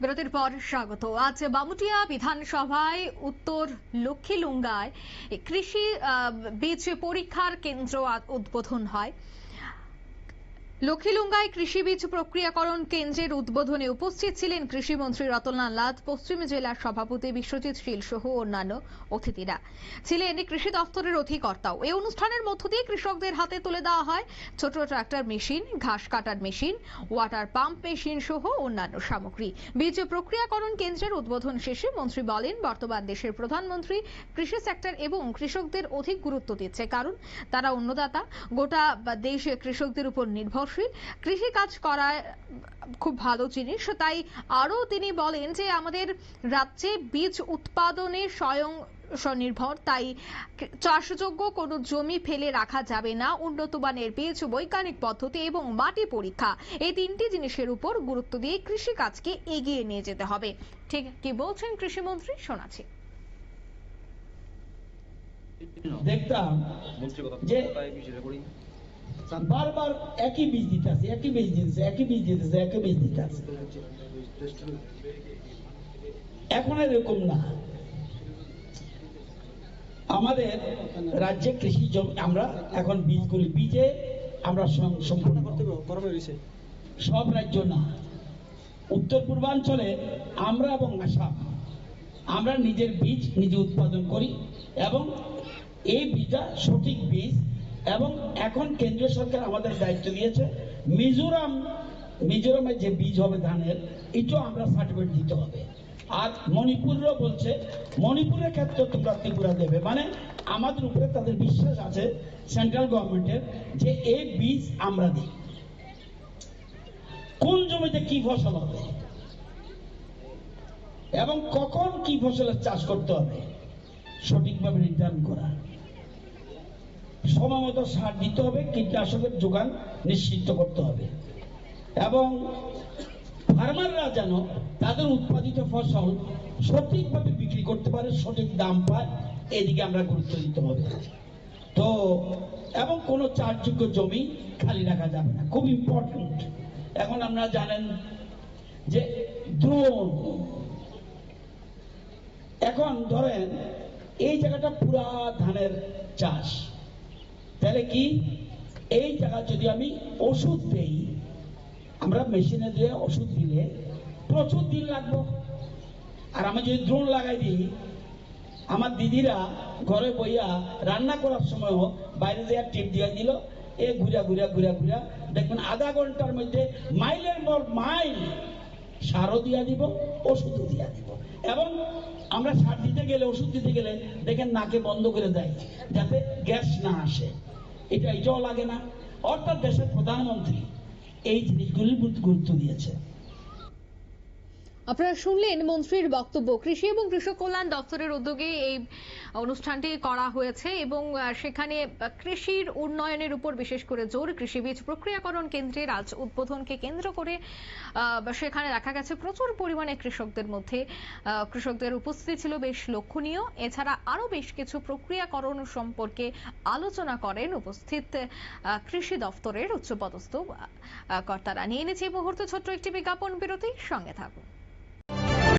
বিরতির পর স্বাগত। আজ বামুটিয়া বিধানসভায় উত্তর লক্ষ্মীলুঙ্গায় কৃষি বীজ পরীক্ষার কেন্দ্র উদ্বোধন হয়। লক্ষ্মীলুঙ্গায় কৃষি বীজ প্রক্রিয়াকরণ কেন্দ্রের উদ্বোধনে উপস্থিত ছিলেন কৃষিমন্ত্রী রতনলাল নাথ, পশ্চিম জেলার সভাপতি বিশ্বজিৎ শীল সহ অন্যান্য অতিথিরা ছিলেন কৃষি দফতরের অধিকর্তাও। এই অনুষ্ঠানের মধ্য দিয়ে কৃষকদের হাতে তুলে দেওয়া হয় ছোট ট্রাক্টর মেশিন, ঘাস কাটার মেশিন, ওয়াটার পাম্প মেশিন সহ অন্যান্য সামগ্রী। বীজ প্রক্রিয়াকরণ কেন্দ্রের উদ্বোধন শেষে মন্ত্রী বলেন, বর্তমান দেশের প্রধানমন্ত্রী কৃষি সেক্টর এবং কৃষকদের অধিক গুরুত্ব দিচ্ছে। কারণ তারা অন্নদাতা, গোটা দেশ কৃষকদের উপর নির্ভরশীল। কৃষি কাজ করা খুব ভালো জিনিস। তাই আরও তিনি বলেন যে আমাদের রাজ্যে বীজ উৎপাদনে স্বয়ং স্বনির্ভর, তাই চাষযোগ্য কোনো জমি ফেলে রাখা যাবে না। উন্নত মানের বীজ, বৈজ্ঞানিক পদ্ধতি এবং মাটি পরীক্ষা এই তিনটি জিনিসের উপর গুরুত্ব দিয়ে কৃষি কাজকে এগিয়ে নিয়ে যেতে হবে। ঠিক কি বলছেন কৃষিমন্ত্রী? শোনাচ্ছি। দেখতাম যে বারবার একই বীজ একই বীজ দিতেছে একই বীজ দিতেছে একই বীজ এখন এরকম না। আমাদের রাজ্যে কৃষি জমি আমরা এখন বীজগুলি বীজে আমরা সম- সম্পূর্ণ সব রাজ্য না। উত্তর পূর্বাঞ্চলে আমরা এবং আসাম আমরা নিজের বীজ নিজে উৎপাদন করি এবং এই বীজটা সঠিক বীজ এবং এখন কেন্দ্রীয় সরকার আমাদের দায়িত্ব দিয়েছে মিজোরাম, মিজোরামে যে বীজ হবে ধানের, এটাও আমরা সার্টিফিকেট দিতে হবে। আর মণিপুরও বলছে, মণিপুরের ক্ষেত্রে তোমরা ত্রিপুরা দেবে। মানে আমাদের উপরে তাদের বিশ্বাস আছে সেন্ট্রাল গভর্নমেন্টের যে এই বীজ আমরা দিই। কোন জমিতে কি ফসল হবে? এবং কখন কি ফসলের চাষ করতে হবে? সঠিকভাবে নির্ধারণ করা। সময় মতো সার দিতে হবে, কীটনাশকের যোগান নিশ্চিত করতে হবে। এবং ফার্মাররা যেন তাদের উৎপাদিত ফসল সঠিকভাবে বিক্রি করতে পারে, সঠিক দাম পায়, এদিকে আমরা গুরুত্ব দিতে হবে। তো, এবং কোনো চাষযোগ্য জমি খালি রাখা যাবে না, খুব ইম্পর্টেন্ট এখন আপনারা জানেন যে দ্রোণ এখন ধরেন এই জায়গাটা পুরা ধানের চাষ। তাহলে কি? এই জায়গা যদি আমি ওষুধ দেই, আমরা মেশিনে দিয়ে ওষুধ দিলে প্রচুর দিন লাগবে। আর আমি যদি দ্রোণ লাগাই দিই, আমার দিদিরা ঘরে বইয়া রান্না করার সময়ও বাইরে দিয়ে টিপ দিয়ে দিল। এ ঘুরা ঘুরা ঘুরা ঘুরা দেখবেন আধা ঘণ্টার মধ্যে মাইলের পর মাইল সারও দিয়া দিব, ওষুধও দিয়া দিব। এবং আমরা সার দিতে গেলে, ওষুধ দিতে গেলে দেখেন নাকে বন্ধ করে দেয়, যাতে গ্যাস না আসে। এটা এটাও লাগে না। অর্থাৎ দেশের প্রধানমন্ত্রী এই জিনিসগুলির গুরুত্ব দিয়েছে। আপনারা শুনলেন মন্ত্রীর বক্তব্য। কৃষি এবং কৃষক কল্যাণ দপ্তরের উদ্যোগে এই অনুষ্ঠানটি করা হয়েছে এবং সেখানে কৃষির উন্নয়নের উপর বিশেষ করে জোর কৃষি বীজ প্রক্রিয়াকরণ কেন্দ্রের আজ উদ্বোধনকে কেন্দ্র করে সেখানে দেখা গেছে প্রচুর পরিমাণে কৃষকদের মধ্যে। কৃষকদের উপস্থিতি ছিল বেশ লক্ষণীয়। এছাড়া আরও বেশ কিছু প্রক্রিয়াকরণ সম্পর্কে আলোচনা করেন উপস্থিত কৃষি দপ্তরের উচ্চপদস্থ কর্তারা। নিয়ে এনেছে এই মুহূর্তে ছোট্ট একটি বিজ্ঞাপন বিরতি সঙ্গে থাকুন।